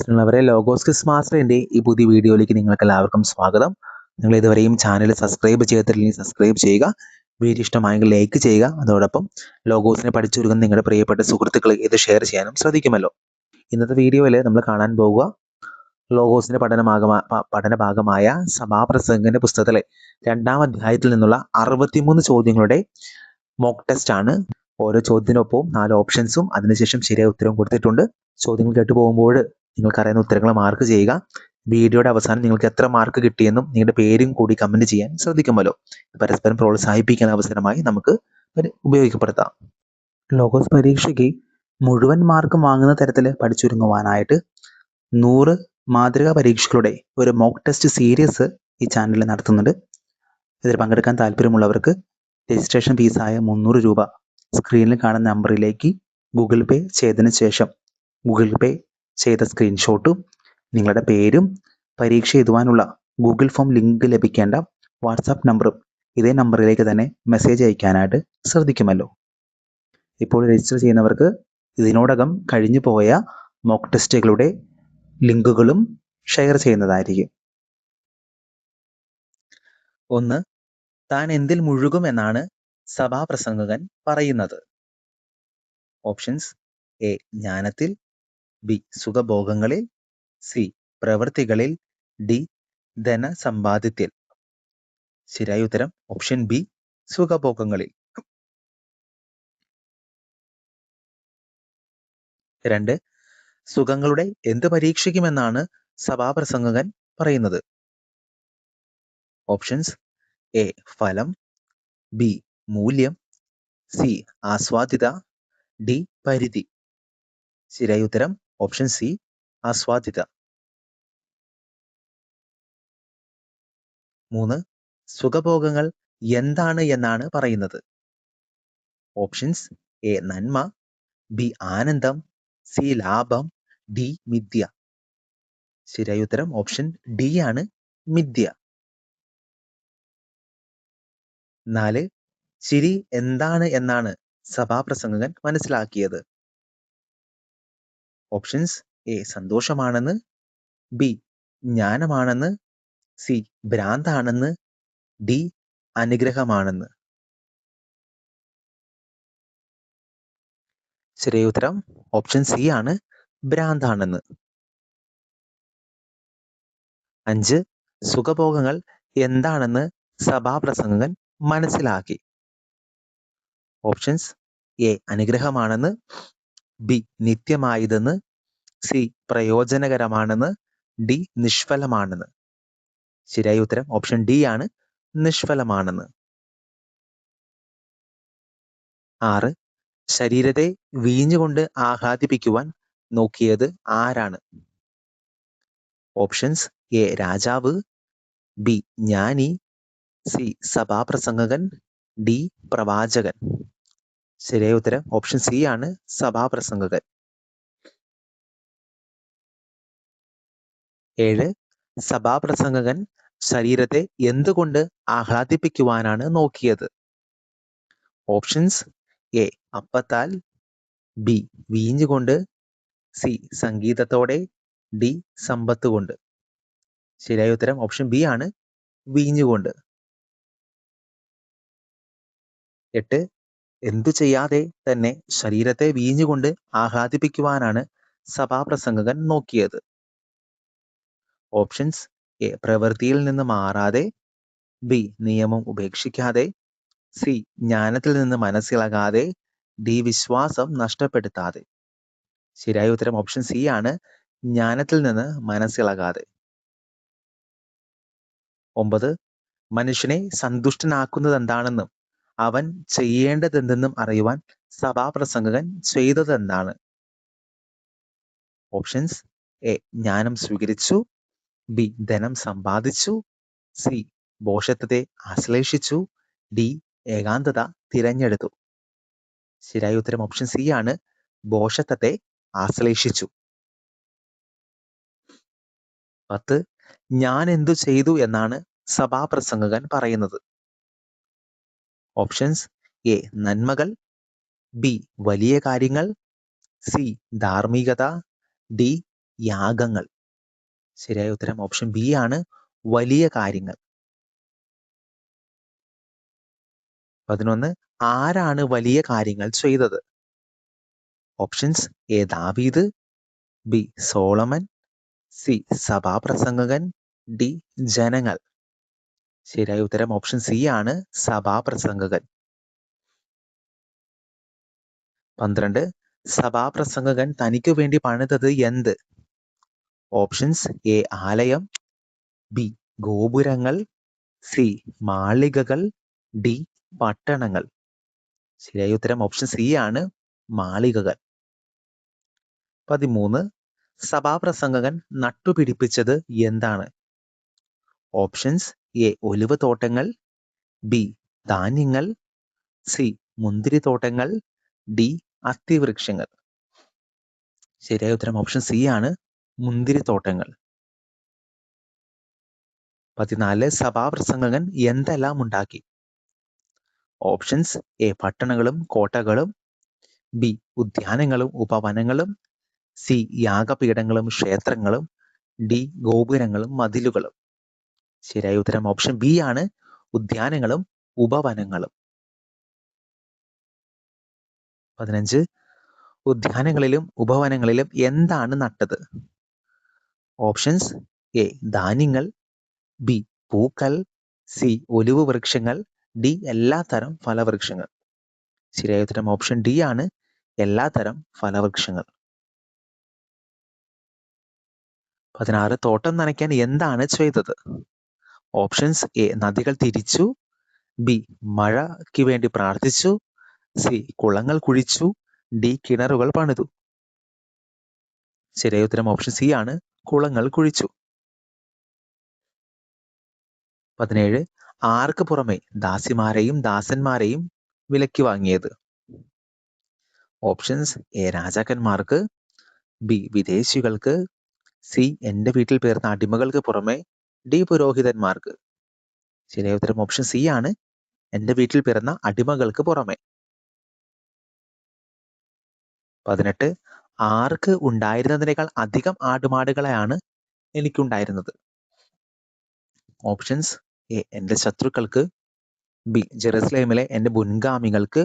സ്നേഹമുള്ളവരെ logos Chris മാസ്റ്ററിന്റെ ഈ പുതിയ വീഡിയോയിലേക്ക് നിങ്ങൾക്ക് എല്ലാവർക്കും സ്വാഗതം. നിങ്ങൾ ഇതുവരെയും ചാനൽ സബ്സ്ക്രൈബ് ചെയ്തിട്ടില്ലെങ്കിൽ സബ്സ്ക്രൈബ് ചെയ്യുക. വീഡിയോ ഇഷ്ടമായെങ്കിൽ ലൈക്ക് ചെയ്യുക. അതോടൊപ്പം ലോഗോസിനെ പഠിച്ചൊരുക്കുന്ന നിങ്ങളുടെ പ്രിയപ്പെട്ട സുഹൃത്തുക്കൾ ഇത് ഷെയർ ചെയ്യാനും ശ്രദ്ധിക്കുമല്ലോ. ഇന്നത്തെ വീഡിയോയിൽ നമ്മൾ കാണാൻ പോകുക. ലോഗോസിന്റെ പഠനമാകമാ പ- പഠന ഭാഗമായ സഭാപ്രസംഗന്റെ പുസ്തകത്തിലെ രണ്ടാം അധ്യായത്തിൽ നിന്നുള്ള അറുപത്തിമൂന്ന് ചോദ്യങ്ങളുടെ മോക്ക് ടെസ്റ്റ് ആണ്. ഓരോ ചോദ്യത്തിനൊപ്പവും നാല് ഓപ്ഷൻസും അതിനുശേഷം ശരിയായ ഉത്തരവും കൊടുത്തിട്ടുണ്ട്. ചോദ്യങ്ങൾ കേട്ടു പോകുമ്പോൾ നിങ്ങൾക്കറിയുന്ന ഉത്തരങ്ങൾ മാർക്ക് ചെയ്യുക. വീഡിയോയുടെ അവസാനം നിങ്ങൾക്ക് എത്ര മാർക്ക് കിട്ടിയെന്നും നിങ്ങളുടെ പേരും കൂടി കമന്റ് ചെയ്യാൻ ശ്രദ്ധിക്കുമല്ലോ. പരസ്പരം പ്രോത്സാഹിപ്പിക്കാൻ അവസരമായി നമുക്ക് ഉപയോഗിക്കപ്പെടുത്താം ലോഗോസ് പരീക്ഷയ്ക്ക് മുഴുവൻ മാർക്ക് വാങ്ങുന്ന തരത്തിൽ പഠിച്ചൊരുങ്ങുവാനായിട്ട് നൂറ് മാതൃകാ പരീക്ഷകളുടെ ഒരു മോക്ക് ടെസ്റ്റ് സീരീസ് ഈ ചാനലിൽ നടത്തുന്നുണ്ട്. ഇതിൽ പങ്കെടുക്കാൻ താല്പര്യമുള്ളവർക്ക് രജിസ്ട്രേഷൻ ഫീസായ മുന്നൂറ് രൂപ സ്ക്രീനിൽ കാണുന്ന നമ്പറിലേക്ക് ഗൂഗിൾ പേ ചെയ്തതിന് ശേഷം ഗൂഗിൾ പേ ചെയ്ത സ്ക്രീൻഷോട്ടും നിങ്ങളുടെ പേരും പരീക്ഷ എഴുതുവാനുള്ള ഗൂഗിൾ ഫോം ലിങ്ക് ലഭിക്കേണ്ട വാട്സാപ്പ് നമ്പറും ഇതേ നമ്പറിലേക്ക് തന്നെ മെസ്സേജ് അയക്കാനായിട്ട് ശ്രദ്ധിക്കുമല്ലോ. ഇപ്പോൾ രജിസ്റ്റർ ചെയ്യുന്നവർക്ക് ഇതിനോടകം കഴിഞ്ഞു പോയ മോക്ക് ടെസ്റ്റുകളുടെ ലിങ്കുകളും ഷെയർ ചെയ്യുന്നതായിരിക്കും. ഒന്ന് താൻ എന്തിൽ മുഴുകും എന്നാണ് സഭാപ്രസംഗകൻ പറയുന്നത്. ഓപ്ഷൻസ് എ ജ്ഞാനത്തിൽ ബി സുഖഭോഗങ്ങളിൽ സി പ്രവൃത്തികളിൽ ഡി ധനസമ്പാദ്യത്തിൽ. ശരിയായ ഉത്തരം ഓപ്ഷൻ ബി സുഖഭോഗങ്ങളിൽ. രണ്ട് സുഖങ്ങളുടെ എന്ത് പരീക്ഷിക്കുമെന്നാണ് സഭാപ്രസംഗകൻ പറയുന്നത്? ഓപ്ഷൻസ് എ ഫലം ബി മൂല്യം സി ആസ്വാദ്യത ഡി പരിധി. ശരിയായ ഉത്തരം ഓപ്ഷൻ സി ആസ്വാദിത. മൂന്ന് സുഖഭോഗങ്ങൾ എന്താണ് എന്നാണ് പറയുന്നത്. ഓപ്ഷൻസ് എ നന്മ ബി ആനന്ദം സി ലാഭം ഡി മിഥ്യ. ശരിയായ ഉത്തരം ഓപ്ഷൻ ഡി ആണ് മിഥ്യ. നാല് ചിരി എന്താണ് എന്നാണ് സഭാപ്രസംഗകൻ മനസ്സിലാക്കിയത്. ഓപ്ഷൻസ് എ സന്തോഷമാണെന്ന് ബി ജ്ഞാനമാണെന്ന് സി ഭ്രാന്താണെന്ന് ഡി അനുഗ്രഹമാണെന്ന്. ശരിയ ഉത്തരം ഓപ്ഷൻ സി ആണ് ഭ്രാന്താണെന്ന്. അഞ്ച് സുഖഭോഗങ്ങൾ എന്താണെന്ന് സഭാപ്രസംഗകൻ മനസ്സിലാക്കി. ഓപ്ഷൻസ് എ അനുഗ്രഹമാണെന്ന് ബി നിത്യമായതെന്ന് സി പ്രയോജനകരമാണെന്ന് ഡി നിഷ്ഫലമാണെന്ന്. ശരിയായ ഉത്തരം ഓപ്ഷൻ ഡി ആണ് നിഷ്ഫലമാണെന്ന്. ആറ്. ശരീരത്തെ വീഞ്ഞുകൊണ്ട് ആഹ്ലാദിപ്പിക്കുവാൻ നോക്കിയത് ആരാണ്? ഓപ്ഷൻസ് എ രാജാവ് ബി ജ്ഞാനി സി സഭാപ്രസംഗകൻ ഡി പ്രവാചകൻ. ശരിയായ ഉത്തരം ഓപ്ഷൻ സി ആണ് സഭാപ്രസംഗകൻ ഏഴ് സഭാപ്രസംഗകൻ ശരീരത്തെ എന്തുകൊണ്ട് ആഹ്ലാദിപ്പിക്കുവാനാണ് നോക്കിയത്? ഓപ്ഷൻസ് എ അപ്പത്താൽ ബി വീഞ്ഞുകൊണ്ട് സി സംഗീതത്തോടെ ഡി സമ്പത്ത് കൊണ്ട് ശരിയായ ഉത്തരം ഓപ്ഷൻ ബി ആണ് വീഞ്ഞുകൊണ്ട്. എട്ട് എന്തു ചെയ്യാതെ തന്നെ ശരീരത്തെ വീഞ്ഞുകൊണ്ട് ആഹ്ലാദിപ്പിക്കുവാനാണ് സഭാപ്രസംഗകൻ നോക്കിയത്. ഓപ്ഷൻസ് എ പ്രവൃത്തിയിൽ നിന്ന് മാറാതെ. ബി നിയമം ഉപേക്ഷിക്കാതെ. സി ജ്ഞാനത്തിൽ നിന്ന് മനസ്സിളകാതെ ഡി വിശ്വാസം നഷ്ടപ്പെടുത്താതെ. ശരിയായ ഉത്തരം ഓപ്ഷൻ സി ആണ്. ജ്ഞാനത്തിൽ നിന്ന് മനസ്സിളകാതെ ഒമ്പത്. മനുഷ്യനെ സന്തുഷ്ടനാക്കുന്നത് എന്താണെന്നും. അവൻ ചെയ്യേണ്ടതെന്തെന്നും അറിയുവാൻ സഭാപ്രസംഗകൻ ചെയ്തതെന്താണ് ഓപ്ഷൻസ് എ ജ്ഞാനം സ്വീകരിച്ചു. ബി ധനം സമ്പാദിച്ചു. സി ബോഷത്വത്തെ ആശ്ലേഷിച്ചു. ഡി ഏകാന്തത തിരഞ്ഞെടുത്തു. ശരിയായ ഉത്തരം ഓപ്ഷൻ സി ആണ്. ബോഷത്വത്തെ ആശ്ലേഷിച്ചു. പത്ത്. ഞാൻ എന്തു ചെയ്തു എന്നാണ് സഭാപ്രസംഗകൻ പറയുന്നത്. ഓപ്ഷൻസ് എ നന്മകൾ. ബി വലിയ കാര്യങ്ങൾ. സി ധാർമ്മികത. ഡി യാഗങ്ങൾ. ശരിയായ ഉത്തരം ഓപ്ഷൻ ബി ആണ് വലിയ കാര്യങ്ങൾ. പതിനൊന്ന് ആരാണ് വലിയ കാര്യങ്ങൾ ചെയ്തത്? ഓപ്ഷൻസ് എ ദാവീദ്. B Solomon. സി സഭാപ്രസംഗകൻ. ഡി ജനങ്ങൾ. ശരിയായ ഉത്തരം ഓപ്ഷൻ സി ആണ്. സഭാപ്രസംഗകൻ പന്ത്രണ്ട്. സഭാപ്രസംഗകൻ തനിക്കു വേണ്ടി പണിതത് എന്ത്? ഓപ്ഷൻസ് എ ആലയം. ബി ഗോപുരങ്ങൾ. സി മാളികകൾ. ഡി പട്ടണങ്ങൾ. ശരിയായ ഉത്തരം ഓപ്ഷൻ സി ആണ്. മാളികകൾ. പതിമൂന്ന്. സഭാപ്രസംഗകൻ നട്ടുപിടിപ്പിച്ചത് എന്താണ്? ഓപ്ഷൻസ് എ ഒലിവ് തോട്ടങ്ങൾ. ബി ധാന്യങ്ങൾ. സി മുന്തിരിത്തോട്ടങ്ങൾ ഡി അത്തിവൃക്ഷങ്ങൾ. ശരിയായ ഉത്തരം ഓപ്ഷൻ സി ആണ്. മുന്തിരിത്തോട്ടങ്ങൾ പതിനാല് സഭാപ്രസംഗകൻ എന്തെല്ലാം ഉണ്ടാക്കി? ഓപ്ഷൻസ് എ പട്ടണങ്ങളും കോട്ടകളും. ബി ഉദ്യാനങ്ങളും ഉപവനങ്ങളും. സി യാഗപീഠങ്ങളും ക്ഷേത്രങ്ങളും. ഡി ഗോപുരങ്ങളും മതിലുകളും. ശരിയായ ഉത്തരം ഓപ്ഷൻ ബി ആണ്. ഉദ്യാനങ്ങളും ഉപവനങ്ങളും. പതിനഞ്ച്. ഉദ്യാനങ്ങളിലും ഉപവനങ്ങളിലും എന്താണ് നട്ടത്? ഓപ്ഷൻസ് എ ധാന്യങ്ങൾ. ബി പൂക്കൾ. സി ഒലിവ് വൃക്ഷങ്ങൾ. ഡി എല്ലാത്തരം ഫലവൃക്ഷങ്ങൾ. ശരിയായ ഉത്തരം ഓപ്ഷൻ ഡി ആണ്. എല്ലാത്തരം ഫലവൃക്ഷങ്ങൾ. പതിനാറ് തോട്ടം നനയ്ക്കാൻ എന്താണ് ചെയ്തത്? ഓപ്ഷൻസ് എ നദികൾ തിരിച്ചു. ബി മഴയ്ക്ക് വേണ്ടി പ്രാർത്ഥിച്ചു. സി കുളങ്ങൾ കുഴിച്ചു. ഡി കിണറുകൾ പണിതു. ശരിയായ ഉത്തരം ഓപ്ഷൻ സി ആണ്. കുളങ്ങൾ കുഴിച്ചു. പതിനേഴ് ആർക്ക് പുറമെ? ദാസിമാരെയും ദാസന്മാരെയും വിലക്ക് വാങ്ങിയത്. ഓപ്ഷൻസ് എ രാജാക്കന്മാർക്ക്. ബി വിദേശികൾക്ക്. സി എന്റെ വീട്ടിൽ പേർന്ന അടിമകൾക്ക് പുറമെ ഡി പുരോഹിതന്മാർക്ക്. ശരിയായ ഓപ്ഷൻ സി ആണ്. എന്റെ വീട്ടിൽ പിറന്ന അടിമകൾക്ക് പുറമെ. പതിനെട്ട് ആർക്ക് ഉണ്ടായിരുന്നതിനേക്കാൾ അധികം ആടുമാടുകളെയാണ് എനിക്കുണ്ടായിരുന്നത്? ഓപ്ഷൻസ് എ എന്റെ ശത്രുക്കൾക്ക്. ബി ജെറുസലേമിലെ എന്റെ മുൻഗാമികൾക്ക്.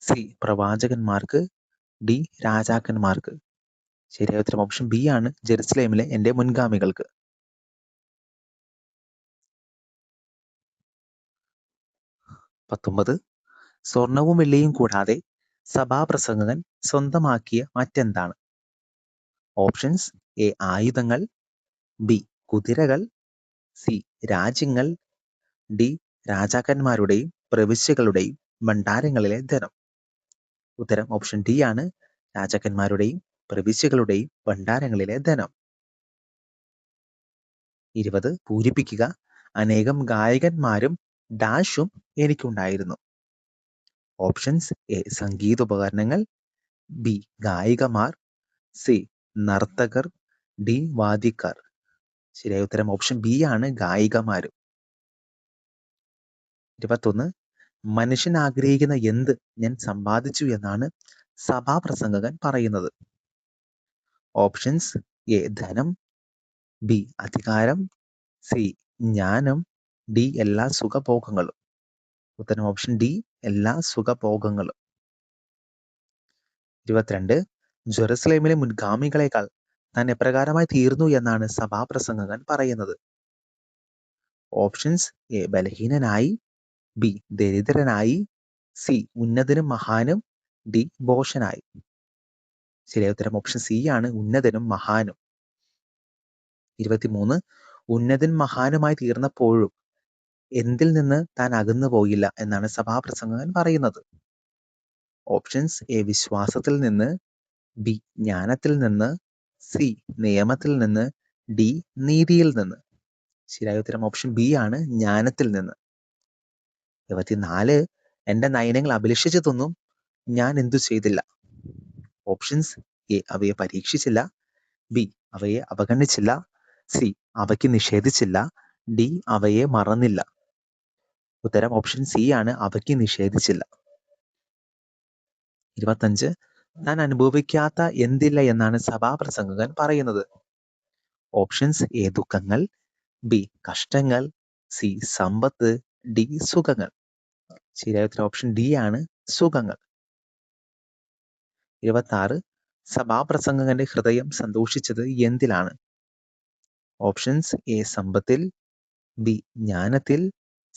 സി പ്രവാചകന്മാർക്ക്. ഡി രാജാക്കന്മാർക്ക്. ശരിയായ ഉത്തരം ഓപ്ഷൻ ബി ആണ്. ജെറുസലേമിലെ എന്റെ മുൻഗാമികൾക്ക്. പത്തൊമ്പത്. സ്വർണവും വെള്ളിയും കൂടാതെ സഭാപ്രസംഗകൻ സ്വന്തമാക്കിയ മറ്റെന്താണ്? Options A. ആയുധങ്ങൾ ബി. കുതിരകൾ സി. രാജ്യങ്ങൾ ഡി. രാജാക്കന്മാരുടെയും പ്രവിശ്യകളുടെയും ഭണ്ഡാരങ്ങളിലെ ധനം. ഉത്തരം ഓപ്ഷൻ ഡി ആണ്. രാജാക്കന്മാരുടെയും പ്രവിശ്യകളുടെയും ഭണ്ഡാരങ്ങളിലെ ധനം. ഇരുപത്. പൂരിപ്പിക്കുക. അനേകം ഗായകന്മാരും ഡാഷും എനിക്കുണ്ടായിരുന്നു. ഓപ്ഷൻസ് എ സംഗീതോപകരണങ്ങൾ ബി ഗായികമാർ. സി നർത്തകർ. ഡി വാദ്യക്കാർ. ശരിയായ ഉത്തരം ഓപ്ഷൻ ബി ആണ് ഗായികമാർ ഇരുപത്തൊന്ന് മനുഷ്യൻ ആഗ്രഹിക്കുന്ന എന്ത് ഞാൻ സമ്പാദിച്ചു എന്നാണ് സഭാപ്രസംഗകൻ പറയുന്നത്. ഓപ്ഷൻസ് എ ധനം. ബി അധികാരം. സി ജ്ഞാനം. ഡി എല്ലാ സുഖഭോഗങ്ങളും. ഉത്തരം ഓപ്ഷൻ ഡി എല്ലാ സുഖഭോഗങ്ങളും. ഇരുപത്തിരണ്ട് ജെറുസലേമിലെ മുൻഗാമികളെക്കാൾ താൻ എപ്രകാരമായി തീർന്നു എന്നാണ് സഭാപ്രസംഗകൻ പറയുന്നത്. ഓപ്ഷൻസ് എ ബലഹീനനായി ബി ദരിദ്രനായി സി ഉന്നതനും മഹാനും ഡി ബോഷനായി ശരിയായ ഉത്തരം ഓപ്ഷൻ സി ആണ് ഉന്നതനും മഹാനും. ഇരുപത്തിമൂന്ന് ഉന്നതൻ മഹാനുമായി തീർന്നപ്പോഴും എന്തിൽ നിന്ന് താൻ അകന്നു പോയില്ല എന്നാണ് സഭാപ്രസംഗകൻ പറയുന്നത്. ഓപ്ഷൻസ് എ വിശ്വാസത്തിൽ നിന്ന് ബി ജ്ഞാനത്തിൽ നിന്ന് സി നിയമത്തിൽ നിന്ന് ഡി നീതിയിൽ നിന്ന്. ശരിയായ ഉത്തരം ഓപ്ഷൻ ബി ആണ് ജ്ഞാനത്തിൽ നിന്ന്. ഇരുപത്തിനാല് എന്റെ നയനങ്ങൾ അഭിലഷിച്ചു തന്നും ഞാൻ എന്തു ചെയ്തില്ല? ഓപ്ഷൻസ് എ അവയെ പരീക്ഷിച്ചില്ല. ബി അവയെ അവഗണിച്ചില്ല. സി അവയ്ക്ക് നിഷേധിച്ചില്ല. ഡി അവയെ മറന്നില്ല. ഉത്തരം ഓപ്ഷൻ സി ആണ്. അവയ്ക്ക് നിഷേധിച്ചില്ല. ഇരുപത്തഞ്ച് താൻ അനുഭവിക്കാത്ത എന്തില്ല എന്നാണ് സഭാപ്രസംഗകൻ പറയുന്നത്. ഓപ്ഷൻസ് എ ദുഃഖങ്ങൾ. ബി കഷ്ടങ്ങൾ. സി സമ്പത്ത്. ഡി സുഖങ്ങൾ. ശരിയായ ഓപ്ഷൻ ഡി ആണ് സുഖങ്ങൾ. ഇരുപത്തി ആറ് സഭാപ്രസംഗകന്റെ ഹൃദയം സന്തോഷിച്ചത് എന്തിലാണ്? ഓപ്ഷൻസ് എ സമ്പത്തിൽ. ബി ജ്ഞാനത്തിൽ.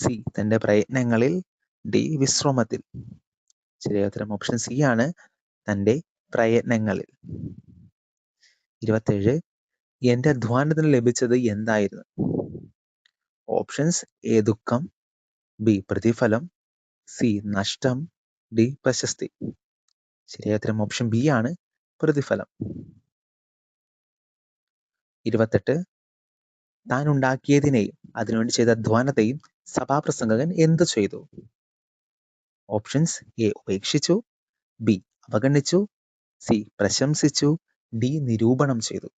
സി തന്റെ പ്രയത്നങ്ങളിൽ ഡി വിശ്രമത്തിൽ. ശരിയായ ഉത്തരം ഓപ്ഷൻ സി ആണ്. തന്റെ പ്രയത്നങ്ങളിൽ. ഇരുപത്തേഴ് എന്റെ അധ്വാനത്തിന് ലഭിച്ചത് എന്തായിരുന്നു? ഓപ്ഷൻസ് എ ദുഃഖം. ബി പ്രതിഫലം. സി നഷ്ടം. ഡി പ്രശസ്തി. ശരിയായ ഉത്തരം ഓപ്ഷൻ ബി ആണ്. പ്രതിഫലം. ഇരുപത്തെട്ട് താൻ ഉണ്ടാക്കിയതിനെയും അതിനുവേണ്ടി ചെയ്ത അധ്വാനത്തെയും സഭാപ്രസംഗകൻ എന്ത് ചെയ്തു? ഓപ്ഷൻസ് എ ഉപേക്ഷിച്ചു ബി അവഗണിച്ചു സി പ്രശംസിച്ചു ഡി നിരൂപണം ചെയ്തു.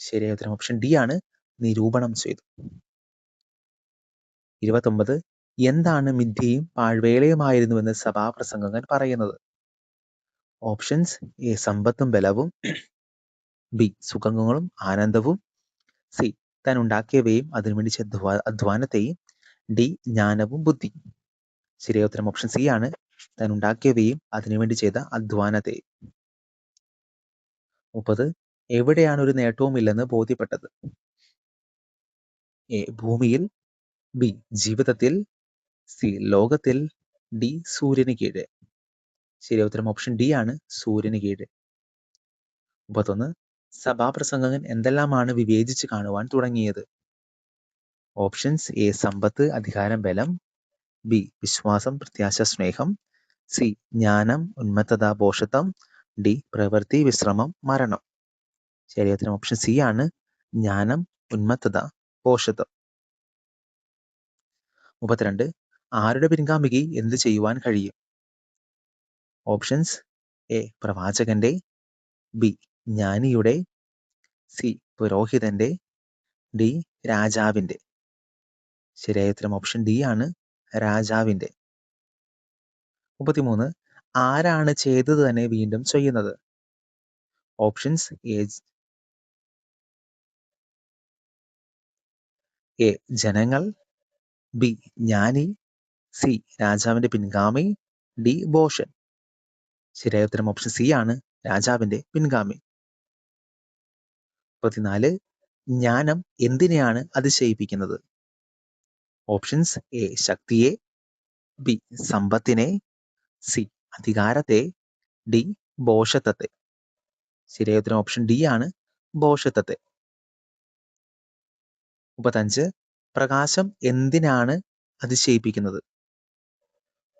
ശരിയായ ഉത്തരം ഓപ്ഷൻ ഡി ആണ് നിരൂപണം ചെയ്തു. ഇരുപത്തൊമ്പത് എന്താണ് മിഥ്യയും പാഴ്വേലയുമായിരുന്നുവെന്ന് സഭാപ്രസംഗകൻ പറയുന്നത്? ഓപ്ഷൻസ് എ സമ്പത്തും ബലവും ബി സുഖങ്ങളും ആനന്ദവും സി താൻ ഉണ്ടാക്കിയവയും അതിനുവേണ്ടി വേണ്ടി അധ്വാനത്തെയും ഡി ജ്ഞാനവും ബുദ്ധി. ശരിയായ ഉത്തരം ഓപ്ഷൻ സി ആണ്. താൻ ഉണ്ടാക്കിയവയും അതിനുവേണ്ടി ചെയ്ത അധ്വാനത്തെയും മുപ്പത് എവിടെയാണ് ഒരു നേട്ടവും ഇല്ലെന്ന് ബോധ്യപ്പെട്ടത്? എ ഭൂമിയിൽ ബി ജീവിതത്തിൽ സി ലോകത്തിൽ ഡി സൂര്യന് കീഴ്. ശരിയായ ഉത്തരം ഓപ്ഷൻ ഡി ആണ് സൂര്യന് കീഴ്. മുപ്പത്തൊന്ന് സഭാപ്രസംഗകൻ എന്തെല്ലാമാണ് വിവേചിച്ച് കാണുവാൻ തുടങ്ങിയത്? ഓപ്ഷൻസ് എ സമ്പത്ത് അധികാരം ബലം ബി വിശ്വാസം പ്രത്യാശ സ്നേഹം സി ജ്ഞാനം ഉന്മത്തത പോഷത്വം ഡി പ്രവൃത്തി വിശ്രമം മരണം. ശരീരത്തിന് ഓപ്ഷൻ സി ആണ് ജ്ഞാനം ഉന്മത്തത പോഷത്വം മുപ്പത്തിരണ്ട് ആരുടെ പിൻഗാമിക്ക് എന്ത് ചെയ്യുവാൻ കഴിയും? ഓപ്ഷൻസ് എ പ്രവാചകന്റെ ബി ജ്ഞാനിയുടെ സി പുരോഹിതന്റെ ഡി രാജാവിന്റെ ശരിയായ ഉത്തരം ഓപ്ഷൻ ഡി ആണ് രാജാവിന്റെ മുപ്പത്തിമൂന്ന് ആരാണ് ചെയ്തത് തന്നെ വീണ്ടും ചെയ്യുന്നത്? ഓപ്ഷൻസ് എ എ ജനങ്ങൾ ബി ജ്ഞാനി സി രാജാവിന്റെ പിൻഗാമി ഡി ബോഷൻ ശരിയായ ഉത്തരം ഓപ്ഷൻ സി ആണ് രാജാവിന്റെ പിൻഗാമി. മുപ്പത്തിനാല് ജ്ഞാനം എന്തിനെയാണ് അതിശയിപ്പിക്കുന്നത് ഓപ്ഷൻസ് എ ശക്തിയെ ബി സമ്പത്തിനെ സി അധികാരത്തെ ഡി ബോഷത്വത്തെ. ശരിയായ ഉത്തരം ഓപ്ഷൻ ഡി ആണ് ബോഷത്വത്തെ. മുപ്പത്തഞ്ച് പ്രകാശം എന്തിനാണ് അതിശയിപ്പിക്കുന്നത്?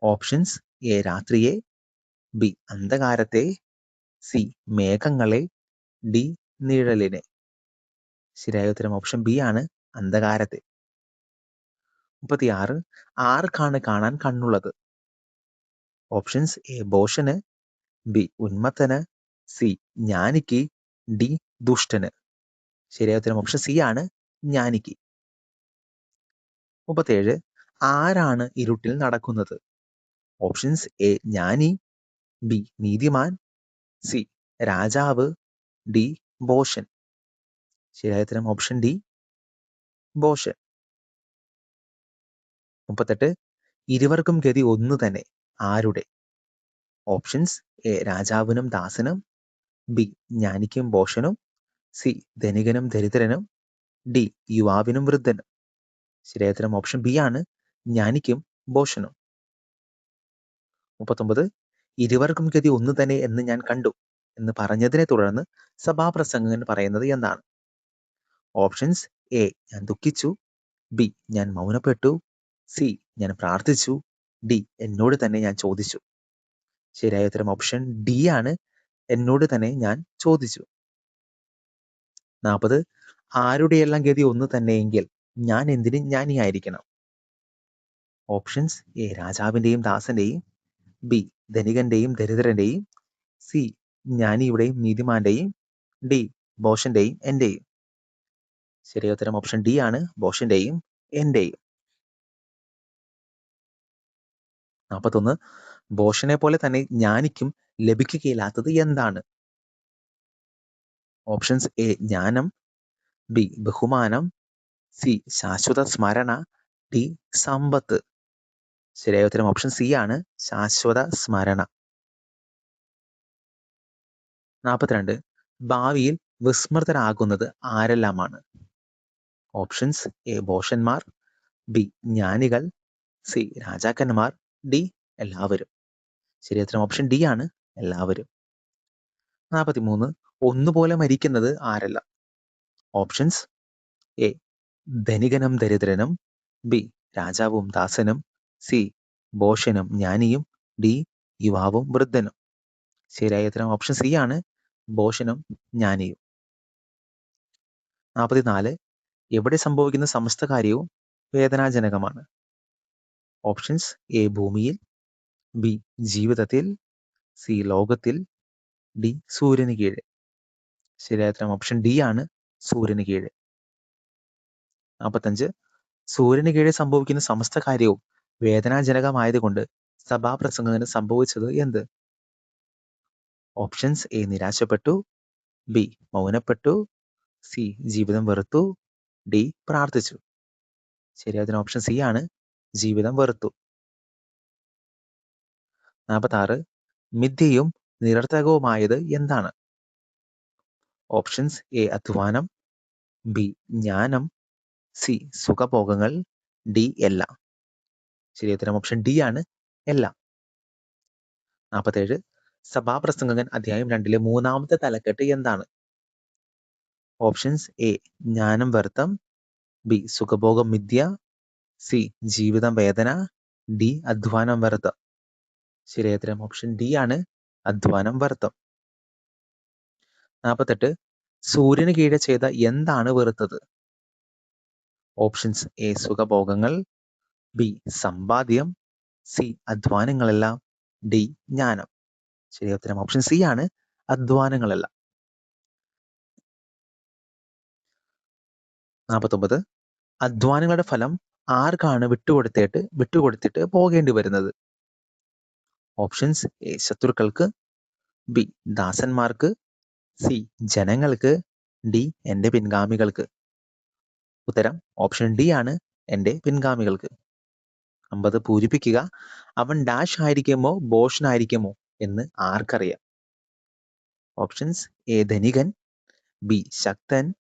ഓപ്ഷൻസ് എ രാത്രിയെ ബി അന്ധകാരത്തെ സി മേഘങ്ങളെ ഡി നിഴലിനെ. ശരിയായ ഉത്തരം ഓപ്ഷൻ ബി ആണ് അന്ധകാരത്തെ. മുപ്പത്തിയാറ് ആർക്കാണ് കാണാൻ കണ്ണുള്ളത്? ഓപ്ഷൻസ് എ ബോഷന് ബി ഉന്മത്തന് സി ജ്ഞാനിക്ക് ഡി ദുഷ്ടന്. ശരിയായ ഉത്തരം ഓപ്ഷൻ സി ആണ് ജ്ഞാനിക്ക്. മുപ്പത്തേഴ് ആരാണ് ഇരുട്ടിൽ നടക്കുന്നത്? ഓപ്ഷൻസ് എ ജ്ഞാനി ബി നീതിമാൻ സി രാജാവ് ഡി ബോഷൻ. ശരിയായ ഉത്തരം ഓപ്ഷൻ ഡി ബോഷൻ. മുപ്പത്തെട്ട്. ഇരുവർക്കും ഗതി ഒന്ന് തന്നെ. ആരുടെ? ഓപ്ഷൻസ് എ രാജാവിനും ദാസനും. ബി ജ്ഞാനിക്കും ബോഷനും സി ധനികനും ദരിദ്രനും. ഡി യുവാവിനും വൃദ്ധനും. ശരിയായ ഓപ്ഷൻ ബി ആണ്. ജ്ഞാനിക്കും ബോഷനും മുപ്പത്തൊമ്പത്. ഇരുവർക്കും ഗതി ഒന്ന് തന്നെ എന്ന് ഞാൻ കണ്ടു എന്ന് പറഞ്ഞതിനെ തുടർന്ന് സഭാപ്രസംഗകൻ പറയുന്നത് എന്താണ്? ഓപ്ഷൻസ് എ ഞാൻ ദുഃഖിച്ചു. ബി ഞാൻ മൗനപ്പെട്ടു. സി ഞാൻ പ്രാർത്ഥിച്ചു. ഡി എന്നോട് തന്നെ ഞാൻ ചോദിച്ചു. ശരിയായ ഉത്തരം ഓപ്ഷൻ ഡി ആണ്. എന്നോട് തന്നെ ഞാൻ ചോദിച്ചു. നാൽപ്പത് ആരുടെയെല്ലാം ഗതി ഒന്ന് തന്നെയെങ്കിൽ ഞാൻ എന്തിന് ആയിരിക്കണം ഓപ്ഷൻസ് എ രാജാവിന്റെയും ദാസന്റെയും ബി ധനികന്റെയും ദരിദ്രന്റെയും സി ജ്ഞാനിയുടെയും നീതിമാന്റെയും ഡി ബോഷന്റെയും എന്റെയും. ശരിയ ഉത്തരം ഓപ്ഷൻ ഡി ആണ്. ബോഷന്റെയും എന്റെയും. നാൽപ്പത്തൊന്ന് ബോഷനെ പോലെ തന്നെ ജ്ഞാനിക്കും ലഭിക്കുകയില്ലാത്തത് എന്താണ്? ഓപ്ഷൻസ് എ ജ്ഞാനം ബി ബഹുമാനം സി ശാശ്വത സ്മരണ ഡി സമ്പത്ത്. ശരിയായ ഉത്തരം ഓപ്ഷൻ സി ആണ് ശാശ്വത സ്മരണ. നാൽപ്പത്തിരണ്ട് ഭാവിയിൽ വിസ്മൃതരാകുന്നത് ആരെല്ലാമാണ്? ഓപ്ഷൻസ് എ ബോഷന്മാർ ബി ജ്ഞാനികൾ സി രാജാക്കന്മാർ ഡി എല്ലാവരും. ശരി ഉത്തരം ഓപ്ഷൻ ഡി ആണ് എല്ലാവരും. നാൽപ്പത്തിമൂന്ന് ഒന്നുപോലെ മരിക്കുന്നത് ആരല്ല? ഓപ്ഷൻസ് എ ധനികനും ദരിദ്രനും. ബി രാജാവും ദാസനും. സി ബോഷനും ജ്ഞാനിയും. ഡി യുവാവും വൃദ്ധനും. ശരിയായ ഉത്തരം ഓപ്ഷൻ സി ആണ് ബോഷനും ജ്ഞാനിയും. നാൽപ്പത്തിനാല് എവിടെ സംഭവിക്കുന്ന സമസ്ത കാര്യവും വേദനാജനകമാണ്. ഓപ്ഷൻസ് എ ഭൂമിയിൽ ബി ജീവിതത്തിൽ സി ലോകത്തിൽ ഡി സൂര്യന് കീഴ്. ശരിയായ ഓപ്ഷൻ ഡി ആണ് സൂര്യന് കീഴ്. നാൽപ്പത്തഞ്ച് സൂര്യന് കീഴെ സംഭവിക്കുന്ന സമസ്ത കാര്യവും വേദനാജനകമായതുകൊണ്ട് സഭാപ്രസംഗത്തിന് സംഭവിച്ചത് എന്ത്? ഓപ്ഷൻസ് എ നിരാശപ്പെട്ടു ബി മൗനപ്പെട്ടു സി ജീവിതം വെറുത്തു ഡി പ്രാർത്ഥിച്ചു. ശരിയായ ഓപ്ഷൻ സി ആണ് ജീവിതം വെറുത്തു. നാൽപ്പത്തി ആറ് മിഥ്യയും നിരർത്ഥകവുമായത് എന്താണ്? Options A. അധ്വാനം ബി. ജ്ഞാനം സി. സുഖഭോഗങ്ങൾ ഡി. എല്ല. ശരിയത്തരം ഓപ്ഷൻ ഡി ആണ്. എല്ലാം. നാൽപ്പത്തേഴ് സഭാപ്രസംഗകൻ അധ്യായം രണ്ടിലെ മൂന്നാമത്തെ തലക്കെട്ട് എന്താണ്? Options A. ജ്ഞാനം വ്യർത്ഥം ബി. സുഖഭോഗം മിഥ്യ സി ജീവിതം വേദന. ഡി അധ്വാനം വ്യർത്ഥം ശരിയത്തരം ഓപ്ഷൻ ഡി ആണ് അധ്വാനം വ്യർത്ഥം നാൽപ്പത്തെട്ട് സൂര്യന് കീഴെ ചെയ്ത എന്താണ് വെറുത്തത്? ഓപ്ഷൻസ് എ സുഖഭോഗങ്ങൾ ബി സമ്പാദ്യം സി അധ്വാനങ്ങളെല്ലാം ഡി ജ്ഞാനം. ശരി ഉത്തരം ഓപ്ഷൻ സി ആണ് അധ്വാനങ്ങളെല്ലാം. നാൽപ്പത്തൊമ്പത് അധ്വാനങ്ങളുടെ ഫലം ആർക്കാണ് വിട്ടുകൊടുത്തിട്ട് വിട്ടുകൊടുത്തിട്ട് പോകേണ്ടി വരുന്നത്? ഓപ്ഷൻസ് എ ശത്രുക്കൾക്ക് ബി ദാസന്മാർക്ക് സി ജനങ്ങൾക്ക് ഡി എന്റെ പിൻഗാമികൾക്ക്. ഉത്തരം ഓപ്ഷൻ ഡി ആണ് എന്റെ പിൻഗാമികൾക്ക്. അമ്പത് പൂരിപ്പിക്കുക. അവൻ ഡാഷ് ആയിരിക്കുമോ ബോഷനായിരിക്കുമോ എന്ന് ആർക്കറിയാം? ഓപ്ഷൻസ് എ ധനികൻ ബി ശക്തൻ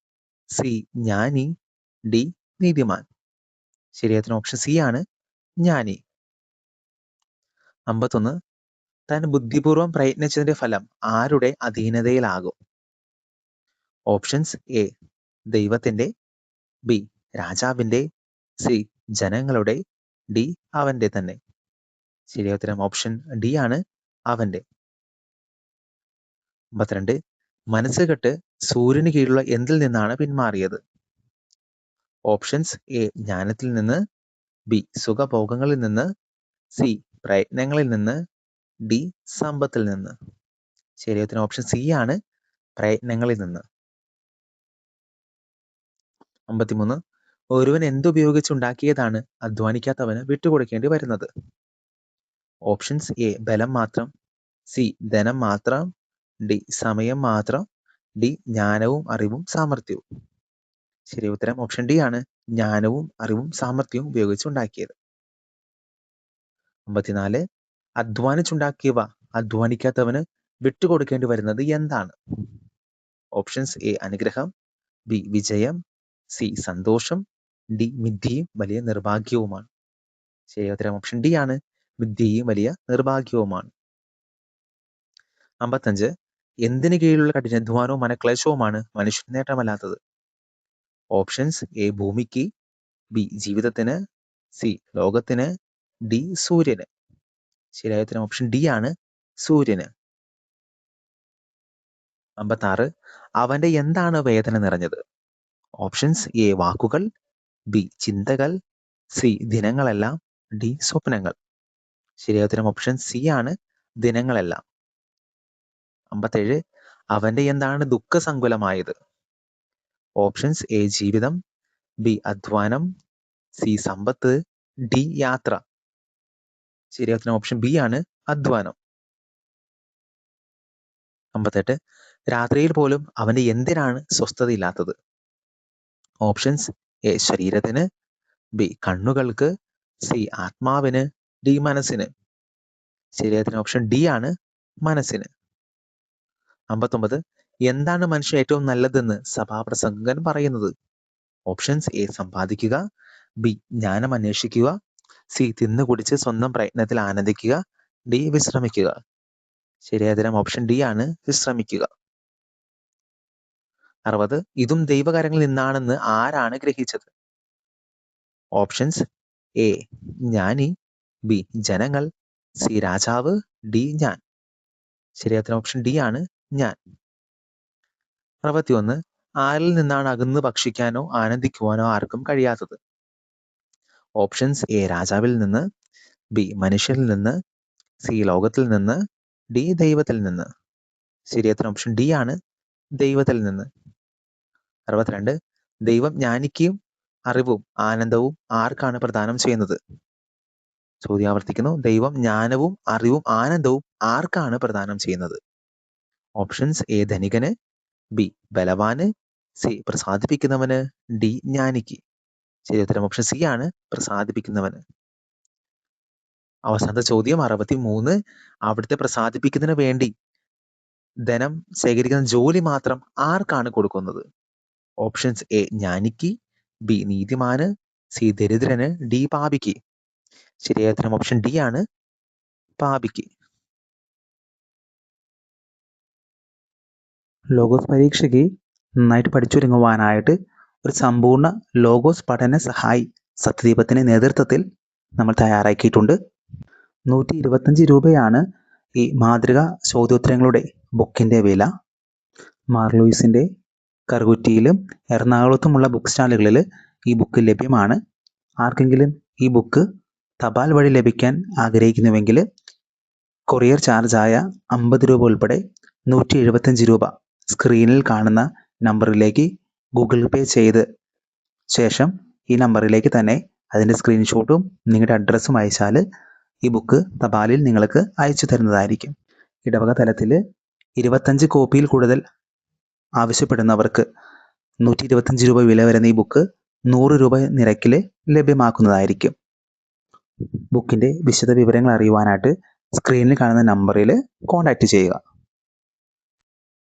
സി ജ്ഞാനി ഡി നീതിമാൻ. ശരിയായ ഓപ്ഷൻ സി ആണ് ജ്ഞാനി. അമ്പത്തൊന്ന് താൻ ബുദ്ധിപൂർവം പ്രയത്നിച്ചതിന്റെ ഫലം ആരുടെ അധീനതയിലാകും? ഓപ്ഷൻസ് എ ദൈവത്തിന്റെ ബി രാജാവിന്റെ സി ജനങ്ങളുടെ ഡി അവന്റെ തന്നെ. ശരിയോത്തരം ഓപ്ഷൻ ഡി ആണ് അവന്റെ. അമ്പത്തിരണ്ട് മനസ്സുകെട്ട് സൂര്യന് കീഴിലുള്ള എന്തിൽ നിന്നാണ് പിന്മാറിയത്? ഓപ്ഷൻസ് എ ജ്ഞാനത്തിൽ നിന്ന് ബി സുഖഭോഗങ്ങളിൽ നിന്ന് സി പ്രയത്നങ്ങളിൽ നിന്ന് ഡി സമ്പത്തിൽ നിന്ന്. ശരിയത്തിന് ഓപ്ഷൻ സി ആണ് പ്രയത്നങ്ങളിൽ നിന്ന്. അമ്പത്തിമൂന്ന്. ഒരുവൻ എന്തുപയോഗിച്ചുണ്ടാക്കിയതാണ് അധ്വാനിക്കാത്തവന് വിട്ടുകൊടുക്കേണ്ടി വരുന്നത്? ഓപ്ഷൻസ് എ ബലം മാത്രം സി ധനം മാത്രം ഡി സമയം മാത്രം ഡി ജ്ഞാനവും അറിവും സാമർഥ്യവും. ശരി ഉത്തരം ഓപ്ഷൻ ഡി ആണ്. ജ്ഞാനവും അറിവും സാമർഥ്യവും ഉപയോഗിച്ചുണ്ടാക്കിയത്. അമ്പത്തിനാല് അധ്വാനിച്ചുണ്ടാക്കിയവ അധ്വാനിക്കാത്തവന് വിട്ടുകൊടുക്കേണ്ടി വരുന്നത് എന്താണ്? ഓപ്ഷൻസ് എ അനുഗ്രഹം ബി വിജയം സി സന്തോഷം ഡി മിഥ്യയും വലിയ നിർഭാഗ്യവുമാണ്. ശരിയോത്തരം ഓപ്ഷൻ ഡി ആണ്. വിദ്യയും വലിയ നിർഭാഗ്യവുമാണ്. അമ്പത്തഞ്ച് എന്തിനു കീഴിലുള്ള കഠിനാധ്വാനവും മനക്ലേശവുമാണ്? മനുഷ്യൻ നേട്ടമല്ലാത്തത്. ഓപ്ഷൻസ് എ ഭൂമിക്ക് ബി ജീവിതത്തിന് സി ലോകത്തിന് ഡി സൂര്യന്. ശരിയായ ഉത്തരം ഓപ്ഷൻ ഡി ആണ് സൂര്യന്. അമ്പത്താറ് അവന്റെ എന്താണ് വേദന നിറഞ്ഞത്? ഓപ്ഷൻസ് എ വാക്കുകൾ ബി ചിന്തകൾ സി ദിനങ്ങളെല്ലാം ഡി സ്വപ്നങ്ങൾ. ശരിയായ ഉത്തരം ഓപ്ഷൻ സി ആണ് ദിനങ്ങളെല്ലാം. അമ്പത്തേഴ് അവന്റെ എന്താണ് ദുഃഖസങ്കുലമായത്? ഓപ്ഷൻസ് എ ജീവിതം ബി അധ്വാനം സി സമ്പത്ത് ഡി യാത്ര. ശരിയായ ഓപ്ഷൻ ബി ആണ് അധ്വാനം. അമ്പത്തെട്ട്. രാത്രിയിൽ പോലും അവന്റെ എന്തിനാണ് സ്വസ്ഥതയില്ലാത്തത്? ഓപ്ഷൻസ് എ ശരീരത്തിന് ബി കണ്ണുകൾക്ക് സി ആത്മാവിന് ഡി മനസ്സിന്. ശരിയാത്തിന് ഓപ്ഷൻ ഡി ആണ് മനസ്സിന്. അമ്പത്തൊമ്പത്. എന്താണ് മനുഷ്യ ഏറ്റവും നല്ലതെന്ന് സഭാപ്രസംഗകൻ പറയുന്നത്? ഓപ്ഷൻസ് എ സമ്പാദിക്കുക. ബി ജ്ഞാനം അന്വേഷിക്കുക. സി തിന്നു കുടിച്ച് സ്വന്തം പ്രയത്നത്തിൽ ആനന്ദിക്കുക. ഡി വിശ്രമിക്കുക. ശരിയാതരം ഓപ്ഷൻ ഡി ആണ്. വിശ്രമിക്കുക. അറുപത് ഇതും ദൈവകാര്യങ്ങളിൽ നിന്നാണെന്ന് ആരാണ് ഗ്രഹിച്ചത്? ഓപ്ഷൻസ് എ ജ്ഞാനി. ബി ജനങ്ങൾ. സി രാജാവ്. ഡി ഞാൻ. ശരിയാത്ര ഓപ്ഷൻ ഡി ആണ്. ഞാൻ. അറുപത്തിയൊന്ന് ആരിൽ നിന്നാണ് അകന്ന് ഭക്ഷിക്കാനോ ആനന്ദിക്കുവാനോ ആർക്കും കഴിയാത്തത്. ഓപ്ഷൻസ് എ രാജാവിൽ നിന്ന് ബി മനുഷ്യരിൽ നിന്ന് സി ലോകത്തിൽ നിന്ന് ഡി ദൈവത്തിൽ നിന്ന്. ശരിയത്തിന് ഓപ്ഷൻ ഡി ആണ് ദൈവത്തിൽ നിന്ന്. അറുപത്തിരണ്ട് ദൈവം ജ്ഞാനിക്കും അറിവും ആനന്ദവും ആർക്കാണ് പ്രദാനം ചെയ്യുന്നത്? ചോദ്യം ആവർത്തിക്കുന്നു. ദൈവം ജ്ഞാനവും അറിവും ആനന്ദവും ആർക്കാണ് പ്രദാനം ചെയ്യുന്നത്? ഓപ്ഷൻസ് എ ധനികന് ബി ബലവാന് സി പ്രസാദിപ്പിക്കുന്നവന് ഡി ജ്ഞാനിക്ക്. ശരി ഉത്തരം ഓപ്ഷൻ സി ആണ് പ്രസാദിപ്പിക്കുന്നവന്. അവസാനത്തെ ചോദ്യം അറുപത്തി മൂന്ന് അവിടുത്തെ പ്രസാദിപ്പിക്കുന്നതിന് വേണ്ടി ധനം ശേഖരിക്കുന്ന ജോലി മാത്രം ആർക്കാണ് കൊടുക്കുന്നത്? ഓപ്ഷൻസ് എ ജ്ഞാനിക്ക് ബി നീതിമാന് സി ദരിദ്രന് ഡി പാപിക്ക്. ശരിയായ ഉത്തരം ഓപ്ഷൻ ഡി ആണ് പാപിക്ക്. ലോഗോസ് പരീക്ഷയ്ക്ക് നന്നായിട്ട് പഠിച്ചൊരുങ്ങുവാനായിട്ട് ഒരു സമ്പൂർണ ലോഗോസ് പഠന സഹായി സത്യദീപത്തിന്റെ നേതൃത്വത്തിൽ നമ്മൾ തയ്യാറാക്കിയിട്ടുണ്ട്. നൂറ്റി ഇരുപത്തഞ്ച് രൂപയാണ് ഈ മാതൃക ചോദ്യോത്തരങ്ങളുടെ ബുക്കിന്റെ വില. മാർലൂയിസിന്റെ കറുകുറ്റിയിലും എറണാകുളത്തുമുള്ള ബുക്ക് സ്റ്റാളുകളിൽ ഈ ബുക്ക് ലഭ്യമാണ്. ആർക്കെങ്കിലും ഈ ബുക്ക് തപാൽ വഴി ലഭിക്കാൻ ആഗ്രഹിക്കുന്നുവെങ്കിൽ കൊറിയർ ചാർജായ അമ്പത് രൂപ ഉൾപ്പെടെ നൂറ്റി എഴുപത്തഞ്ച് രൂപ സ്ക്രീനിൽ കാണുന്ന നമ്പറിലേക്ക് ഗൂഗിൾ പേ ചെയ്ത് ശേഷം ഈ നമ്പറിലേക്ക് തന്നെ അതിന്റെ സ്ക്രീൻഷോട്ടും നിങ്ങളുടെ അഡ്രസ്സും അയച്ചാൽ ഈ ബുക്ക് തപാലിൽ നിങ്ങൾക്ക് അയച്ചു തരുന്നതായിരിക്കും. ഇടവക തലത്തിൽ ഇരുപത്തഞ്ച് കോപ്പിയിൽ കൂടുതൽ ആവശ്യപ്പെടുന്നവർക്ക് നൂറ്റി ഇരുപത്തഞ്ച് രൂപ വില വരുന്ന ഈ ബുക്ക് നൂറ് രൂപ നിരക്കിൽ ലഭ്യമാക്കുന്നതായിരിക്കും. ബുക്കിന്റെ വിശദ വിവരങ്ങൾ അറിയുവാനായിട്ട് സ്ക്രീനിൽ കാണുന്ന നമ്പറിൽ കോൺടാക്റ്റ് ചെയ്യുക.